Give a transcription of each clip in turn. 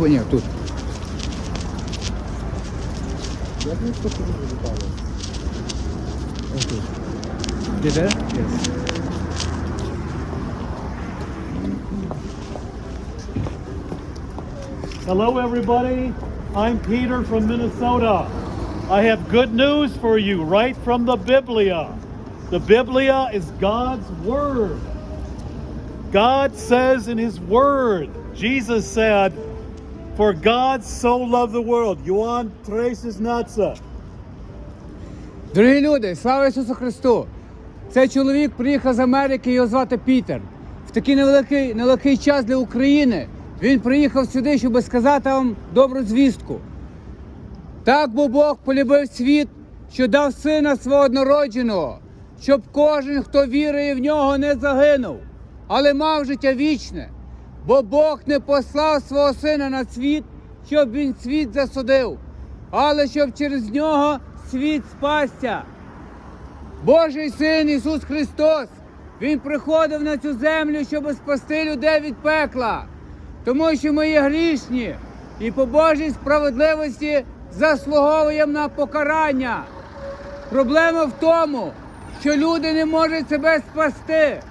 або ні, тут. Як ми це запитали? Отут. Де де? Yes. Hello, everybody. I'm Peter from Minnesota. I have good news for you right from the Biblia. The Biblia is God's Word. God says in His Word, Jesus said, For God so loved the world. Ioan 3:16. Дорогі люди, слава Ісусу Христу! Цей чоловік приїхав з Америки, його звати Пітер. В такий нелегкий, нелегкий час для України він приїхав сюди, щоб сказати вам добру звістку. Так бо Бог полюбив світ, що дав сина свого однородженого, щоб кожен, хто вірує в нього, не загинув, але мав життя вічне. Бо Бог не послав свого сина на світ, щоб він світ засудив, але щоб через нього світ спасся. Божий син Ісус Христос, Він приходив на цю землю, щоб спасти людей від пекла, тому що ми є грішні і по Божій справедливості заслуговуємо на покарання. Проблема в тому, що люди не можуть себе спасти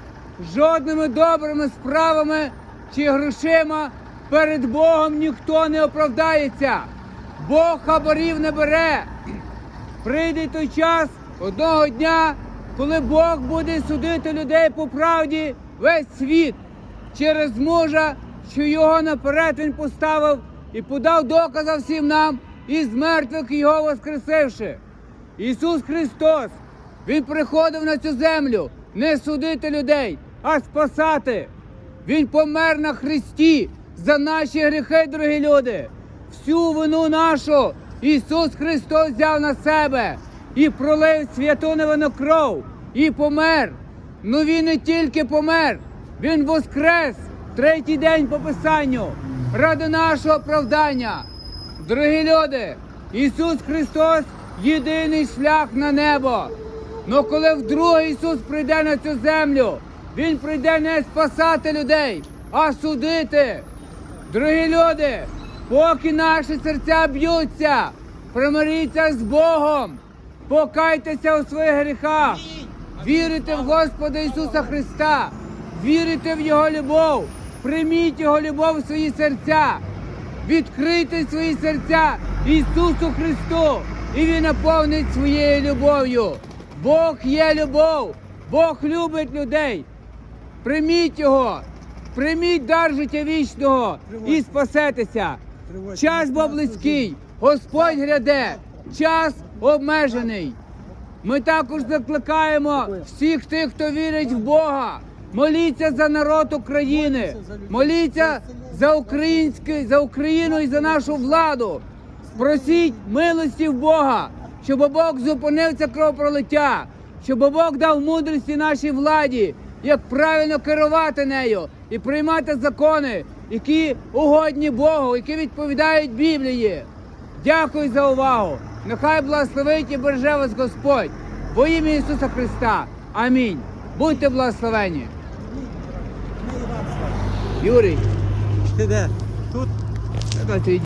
жодними добрими справами чи грошима перед Богом ніхто не оправдається. Бог хабарів не бере. Прийде той час одного дня, коли Бог буде судити людей по правді весь світ через мужа, що його наперед він поставив і подав докази всім нам, і з мертвих його воскресивши. Ісус Христос, Він приходив на цю землю не судити людей, а спасати. Він помер на Христі за наші гріхи, дорогі люди. Всю вину нашу Ісус Христос взяв на себе і пролив святу невинну кров, і помер. Ну Він не тільки помер, Він воскрес третій день по Писанню ради нашого оправдання. Дорогі люди, Ісус Христос єдиний шлях на небо. Но коли вдруге Ісус прийде на цю землю, Він прийде не спасати людей, а судити. Дорогі люди, поки наші серця б'ються, примиріться з Богом, покайтеся у своїх гріхах, вірите в Господа Ісуса Христа, вірите в Його любов, прийміть Його любов в свої серця, відкрийте свої серця Ісусу Христу, і Він наповнить своєю любов'ю. Бог є любов, Бог любить людей. Прийміть його, прийміть дар життя вічного і спасетеся. Час бо близький, Господь гряде, час обмежений. Ми також закликаємо всіх тих, хто вірить в Бога. Моліться за народ України, моліться за український, за Україну і за нашу владу. Просіть милості в Бога, щоб Бог зупинив це кровопролиття, щоб Бог дав мудрості нашій владі, як правильно керувати нею і приймати закони, які угодні Богу, які відповідають Біблії. Дякую за увагу. Нехай благословить і береже вас Господь. Во ім'я Ісуса Христа. Амінь. Будьте благословені. Юрій, Ти де? Тут